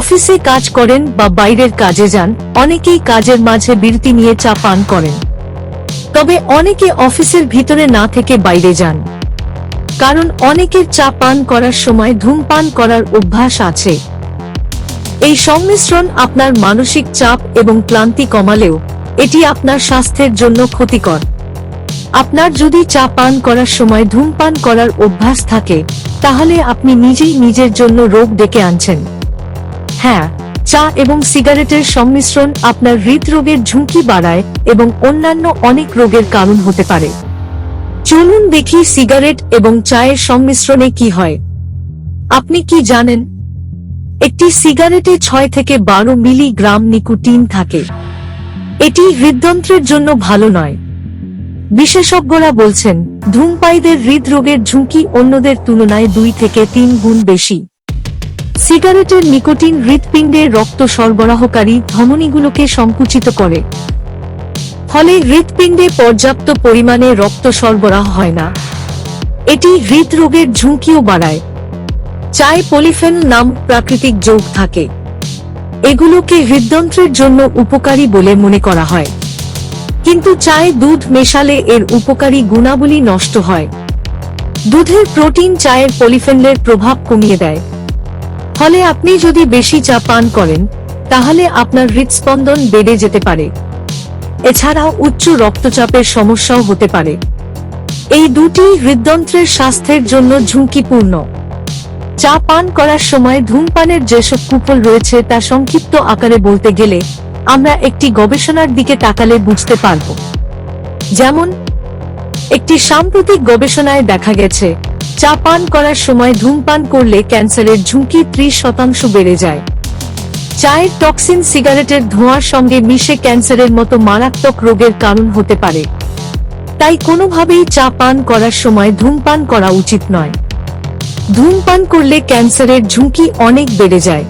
অফিসে কাজ করেন বা বাইরের কাজে যান, অনেকেই কাজের মাঝে বিরতি নিয়ে চা পান করেন। তবে অনেকে অফিসের ভিতরে না থেকে বাইরে যান। কারণ অনেকের চা পান করার সময় ধূমপান করার অভ্যাস আছে। এই সংমিশ্রণ আপনার মানসিক চাপ এবং ক্লান্তি কমালেও এটি আপনার স্বাস্থ্যের জন্য ক্ষতিকর। আপনার যদি চা পান করার সময় ধূমপান করার অভ্যাস থাকে, তাহলে আপনি নিজেই নিজের জন্য রোগ ডেকে আনছেন। হ্যাঁ চা এবং সিগারেটের সংমিশ্রণ আপনার হৃদরোগের ঝুঁকি বাড়ায় এবং অন্যান্য অনেক রোগের কারণ হতে পারে। চলুন দেখি সিগারেট এবং চায়ের সংমিশ্রণে কি হয়। আপনি কি জানেন? একটি সিগারেটে ছয় থেকে বারো মিলিগ্রাম নিকোটিন থাকে। এটি হৃদযন্ত্রের জন্য ভালো নয়। বিশেষজ্ঞরা বলছেন, ধূমপায়ীদের হৃদরোগের ঝুঁকি অন্যদের তুলনায় দুই থেকে তিন গুণ বেশি। সিগারেটের নিকোটিন হৃৎপিণ্ডে রক্ত সরবরাহকারী ধমনীগুলোকে সংকুচিত করে। ফলে হৃৎপিণ্ডে পর্যাপ্ত পরিমাণে রক্ত সরবরাহ হয় না। এটি হৃদরোগের ঝুঁকিও বাড়ায়। চায় পলিফেন নাম প্রাকৃতিক যোগ থাকে। এগুলোকে হৃদযন্ত্রের জন্য উপকারী বলে মনে করা হয়। কিন্তু চায়ে দুধ মেশালে এর উপকারী গুণাবলী নষ্ট হয়। দুধের প্রোটিন চায়ের পলিফেনলের প্রভাব কমিয়ে দেয়। ফলে আপনি যদি বেশি চা পান করেন, তাহলে আপনার হৃদস্পন্দন বেড়ে যেতে পারে। এছাড়াও উচ্চ রক্তচাপের সমস্যাও হতে পারে। এই দুটি হৃদযন্ত্রের স্বাস্থ্যের জন্য ঝুঁকিপূর্ণ। চা পান করার সময় ধূমপানের যেসব কুফল রয়েছে তা সংক্ষিপ্ত আকারে বলতে গেলে, আমরা একটি গবেষণার দিকে তাকালে বুঝতে পারব। যেমন একটি সাম্প্রতিক গবেষণায় দেখা গেছে চা পান করার সময় ধূমপান করলে ক্যান্সারের ঝুঁকি ত্রিশ শতাংশ বেড়ে যায়। চায়ের টক্সিন সিগারেটের ধোঁয়ার সঙ্গে মিশে ক্যান্সারের মতো মারাত্মক রোগের কারণ হতে পারে। তাই কোনোভাবেই চা পান করার সময় ধূমপান করা উচিত নয়। ধূমপান করলে ক্যান্সারের ঝুঁকি অনেক বেড়ে যায়।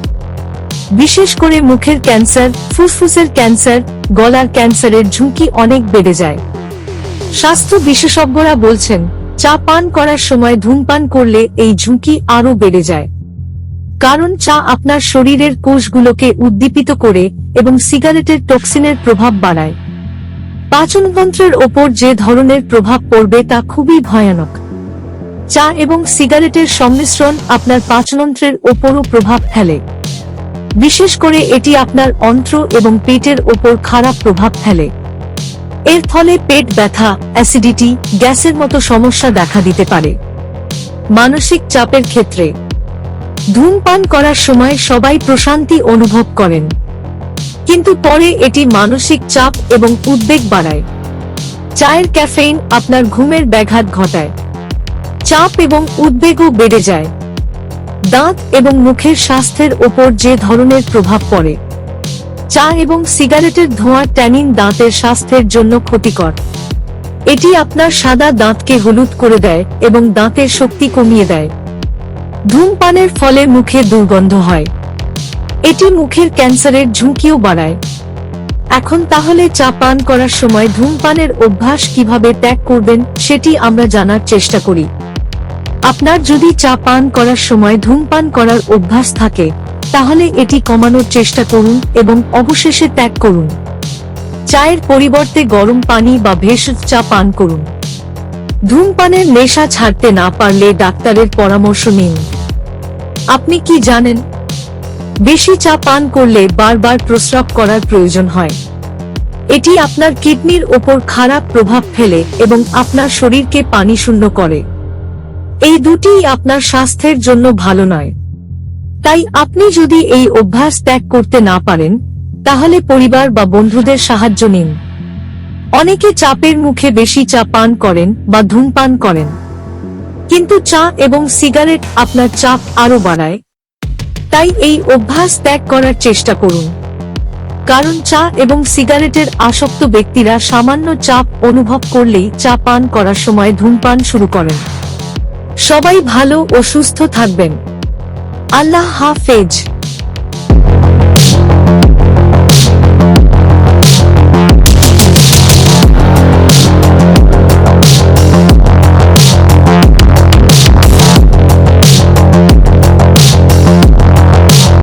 বিশেষ করে মুখের ক্যান্সার, ফুসফুসের ক্যান্সার, গলার ক্যান্সারের ঝুঁকি অনেক বেড়ে যায়। স্বাস্থ্য বিশেষজ্ঞরা বলছেন, চা পান করার সময় ধূমপান করলে এই ঝুঁকি আরও বেড়ে যায়। কারণ চা আপনার শরীরের কোষগুলোকে উদ্দীপিত করে এবং সিগারেটের টক্সিনের প্রভাব বাড়ায়। পাচনতন্ত্রের ওপর যে ধরনের প্রভাব পড়বে তা খুবই ভয়ানক। চা এবং সিগারেটের সংমিশ্রণ আপনার পাচনতন্ত্রের ওপরও প্রভাব ফেলে। বিশেষ করে এটি আপনার অন্ত্র এবং পেটের ওপর খারাপ প্রভাব ফেলে। এর ফলে পেট ব্যথা অ্যাসিডিটি গ্যাসের মতো সমস্যা দেখা দিতে পারে। মানসিক চাপের ক্ষেত্রে। ধূমপান করার সময় সবাই প্রশান্তি অনুভব করেন। কিন্তু পরে এটি মানসিক চাপ এবং উদ্বেগ বাড়ায়। চায়ের ক্যাফেইন আপনার ঘুমের ব্যাঘাত ঘটায়। চাপ এবং উদ্বেগও বেড়ে যায়। দাঁত এবং মুখের স্বাস্থ্যের ওপর যে ধরনের প্রভাব পড়ে। চা এবং সিগারেটের ধোঁয়া ট্যানিন দাঁতের স্বাস্থ্যের জন্য ক্ষতিকর। এটি আপনার সাদা দাঁতকে হলুদ করে দেয় এবং দাঁতের শক্তি কমিয়ে দেয়। ধূমপানের ফলে মুখে দুর্গন্ধ হয়। এটি মুখের ক্যান্সারের ঝুঁকিও বাড়ায়। এখন তাহলে চা পান করার সময় ধূমপানের অভ্যাস কীভাবে ত্যাগ করবেন সেটি আমরা জানার চেষ্টা করি। আপনার যদি চা পান করার সময় ধূমপান করার অভ্যাস থাকে তাহলে এটি কমানোর চেষ্টা করুন এবং অবশেষে ত্যাগ করুন। চায়ের পরিবর্তে গরম পানি বা ভেষজ চা পান করুন। ধূমপানের নেশা ছাড়তে না পারলে ডাক্তারের পরামর্শ নিন। আপনি কি জানেন? বেশি চা পান করলে বারবার প্রস্রাব করার প্রয়োজন হয়। এটি আপনার কিডনির ওপর খারাপ প্রভাব ফেলে এবং আপনার শরীরকে পানি শূন্য করে। এই দুটিই আপনার স্বাস্থ্যের জন্য ভালো নয়। তাই আপনি যদি এই অভ্যাস ত্যাগ করতে না পারেন, তাহলে পরিবার বা বন্ধুদের সাহায্য নিন। অনেকে চাপের মুখে বেশি চা পান করেন বা ধূমপান করেন। কিন্তু চা এবং সিগারেট আপনার চাপ আরও বাড়ায়। তাই এই অভ্যাস ত্যাগ করার চেষ্টা করুন। কারণ চা এবং সিগারেটের আসক্ত ব্যক্তিরা সামান্য চাপ অনুভব করলেই চা পান করার সময় ধূমপান শুরু করেন। সবাই ভালো ও সুস্থ থাকবেন। আল্লাহ হাফেজ